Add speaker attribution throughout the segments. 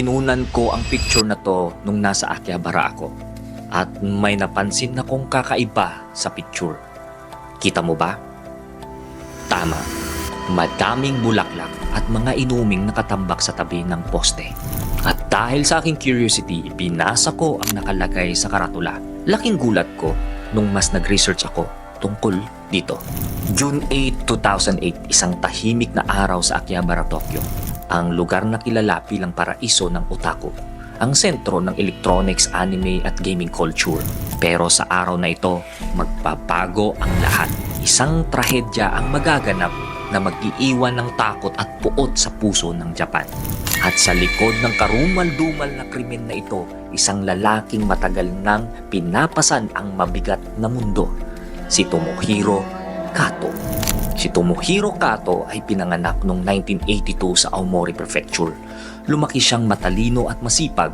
Speaker 1: Inunan ko ang picture na to nung nasa Akihabara ako. At may napansin na kong kakaiba sa picture. Kita mo ba? Tama. Madaming bulaklak at mga inuming nakatambak sa tabi ng poste. At dahil sa aking curiosity, binasa ko ang nakalagay sa karatula. Laking gulat ko nung mas nag-research ako tungkol dito. June 8, 2008, isang tahimik na araw sa Akihabara, Tokyo. Ang lugar na kilala bilang paraiso ng otaku. Ang sentro ng electronics, anime at gaming culture. Pero sa araw na ito, magbabago ang lahat. Isang trahedya ang magaganap na mag-iiwan ng takot at puot sa puso ng Japan. At sa likod ng karumal-dumal na krimen na ito, isang lalaking matagal nang pinapasan ang mabigat na mundo, si Tomohiro Kato. Si Tomohiro Kato ay pinanganak noong 1982 sa Aomori Prefecture. Lumaki siyang matalino at masipag.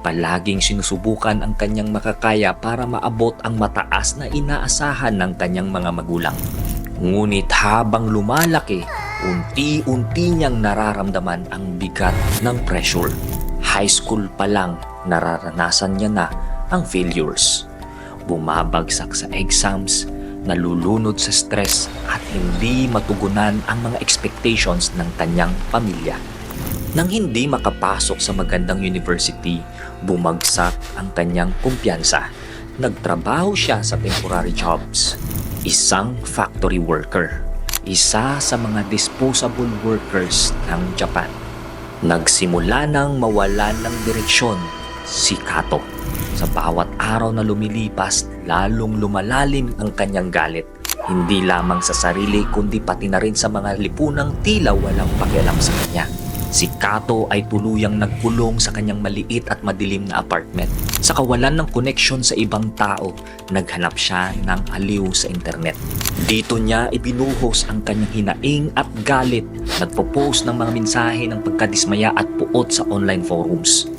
Speaker 1: Palaging sinusubukan ang kanyang makakaya para maabot ang mataas na inaasahan ng kanyang mga magulang. Ngunit habang lumalaki, unti-unti niyang nararamdaman ang bigat ng pressure. High school pa lang, nararanasan niya na ang failures. Bumabagsak sa exams, nalulunod sa stress at hindi matugunan ang mga expectations ng kanyang pamilya. Nang hindi makapasok sa magandang university, bumagsak ang kanyang kumpiyansa. Nagtrabaho siya sa temporary jobs. Isang factory worker. Isa sa mga disposable workers ng Japan. Nagsimula nang mawalan ng direksyon si Kato. Sa bawat araw na lumilipas, lalong lumalalim ang kanyang galit. Hindi lamang sa sarili kundi pati na rin sa mga lipunang tila walang pakialam sa kanya. Si Kato ay tuluyang nagkulong sa kanyang maliit at madilim na apartment. Sa kawalan ng koneksyon sa ibang tao, naghanap siya ng aliw sa internet. Dito niya ibinuhos ang kanyang hinaing at galit. Nagpo-post ng mga mensahe ng pagkadismaya at puot sa online forums.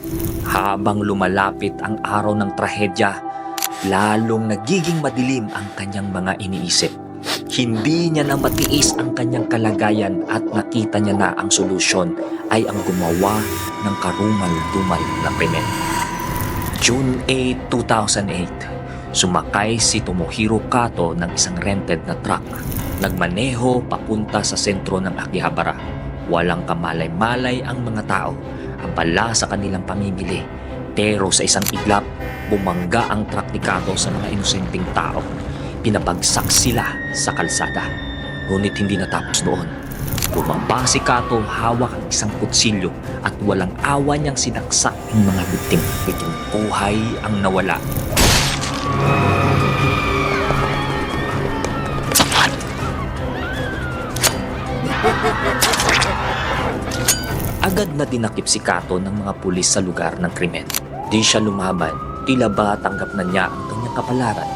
Speaker 1: Habang lumalapit ang araw ng trahedya, lalong nagiging madilim ang kanyang mga iniisip. Hindi niya na matiis ang kanyang kalagayan at nakita niya na ang solusyon ay ang gumawa ng karumal-dumal na krimen. June 8, 2008, sumakay si Tomohiro Kato ng isang rented na truck. Nagmaneho papunta sa sentro ng Akihabara. Walang kamalay-malay ang mga tao, abala sa kanilang pamimili. Pero sa isang iglap, bumangga ang truck ni sa mga inosenteng tao. Pinabagsak sila sa kalsada. Ngunit hindi natapos doon. Bumaba si Kato hawak ang isang kutsilyo at walang awa niyang sinaksak ang mga biktim. Pitong buhay ang nawala. Agad na dinakip si Kato ng mga pulis sa lugar ng krimen. Di siya lumaban, tila ba tanggap na niya ang kanyang kapalaran.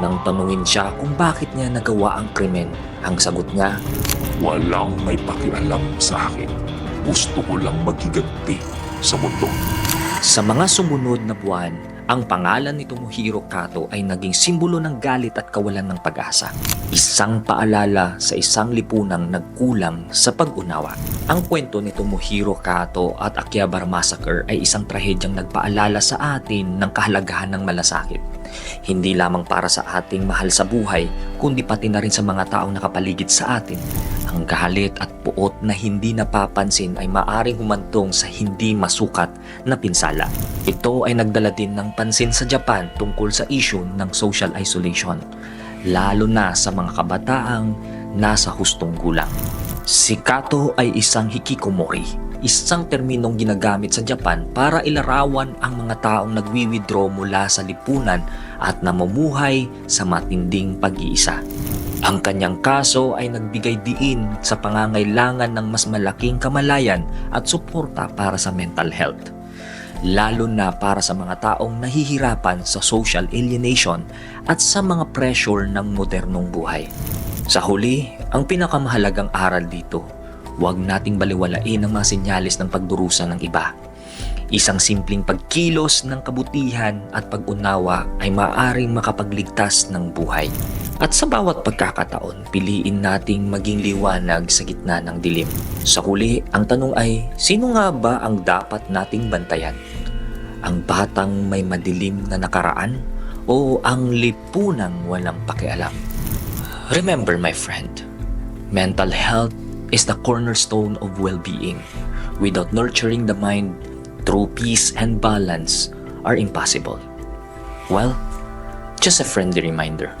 Speaker 1: Nang tanungin siya kung bakit niya nagawa ang krimen, ang sagot niya,
Speaker 2: Walang may pakialam sa akin. Gusto ko lang magiganti sa mundo.
Speaker 1: Sa mga sumunod na buwan, ang pangalan ni Tomohiro Kato ay naging simbolo ng galit at kawalan ng pag-asa. Isang paalala sa isang lipunang nagkulang sa pag-unawa. Ang kwento ni Tomohiro Kato at Akihabara Massacre ay isang trahedyang nagpaalala sa atin ng kahalagahan ng malasakit. Hindi lamang para sa ating mahal sa buhay, kundi pati na rin sa mga taong nakapaligid sa atin. Ang galit at puot na hindi napapansin ay maaring humantong sa hindi masukat na pinsala. Ito ay nagdala din ng pansin sa Japan tungkol sa issue ng social isolation, lalo na sa mga kabataang nasa hustong gulang. Si Kato ay isang hikikomori, isang terminong ginagamit sa Japan para ilarawan ang mga taong nagwi-withdraw mula sa lipunan at namumuhay sa matinding pag-iisa. Ang kanyang kaso ay nagbigay diin sa pangangailangan ng mas malaking kamalayan at suporta para sa mental health. Lalo na para sa mga taong nahihirapan sa social alienation at sa mga pressure ng modernong buhay. Sa huli, ang pinakamahalagang aral dito, huwag nating baliwalain ang mga sinyalis ng pagdurusa ng iba. Isang simpleng pagkilos ng kabutihan at pag-unawa ay maaaring makapagligtas ng buhay. At sa bawat pagkakataon, piliin nating maging liwanag sa gitna ng dilim. Sa huli, ang tanong ay, sino nga ba ang dapat nating bantayan? Ang batang may madilim na nakaraan o ang lipunang walang pakialam? Remember my friend, mental health is the cornerstone of well-being. Without nurturing the mind, true peace and balance are impossible. Well, just a friendly reminder